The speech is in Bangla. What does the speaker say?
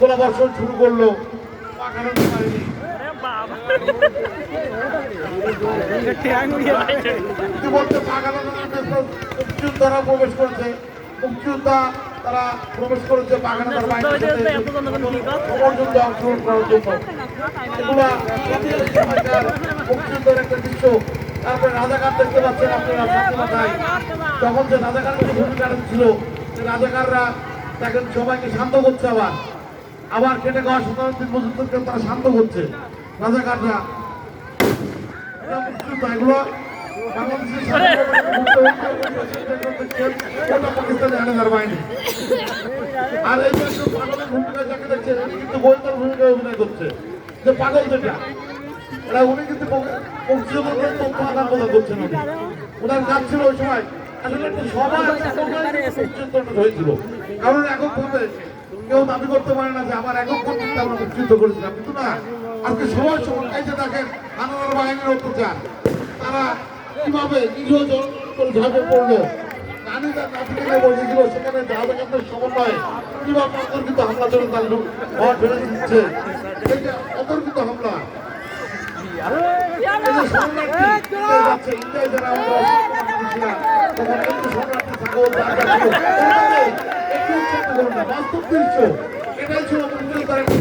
গোলাবর্ষণ শুরু করল। মুক্তিযোদ্ধারা প্রবেশ করেছে। মুক্তিযোদ্ধা তারা প্রবেশ করেছে বাগানে তার পর্যন্ত অংশগ্রহণ করার জন্য। এগুলা সময়কার একটা দৃশ্য। তারপরে রাজাকার দেখতে পাচ্ছেন আপনারা তখন যে রাজাকারের যে ভূমিকা ছিল রাজাকাররা দেখেন সবাইকে শান্ত করছে আবার। আবার কেটে খাওয়া সতেরো দিন মজুরদেরকে তারা শান্ত করছে রাজাকাররা। এগুলো আর! এই একজন পাগলের ভূমিকা যাকে দেখছেন উনি কিন্তু গোয়েন্দার ভূমিকায় অভিনয় করছে। যে পাগল যেটা উনি কিন্তু মুক্তিযোদ্ধাদের তথ্য আদান প্রদান করছেন উনি। ওনার কাজ ছিল ওই সময় আসলে হয়েছিল। কারণ একক ভাবে কেউ দাবি করতে পারে না যে আমার একক কর্তৃত্বে আমরা মুক্তিযুদ্ধ করেছিলাম, কিন্তু না। আজকে সবাই এই যে দেখেন আনার বাহিনীর অত্যাচার। তারা কীভাবে নিরীহ ঝাঁপে পড়ল? সেখানে হামলা ঘর দিচ্ছে। হামলা। কিন্তু রাজা ছিল। ওখানে একটু না, বাস্তব দৃশ্য। এটাই ছিল মুক্তিযোদ্ধার একটা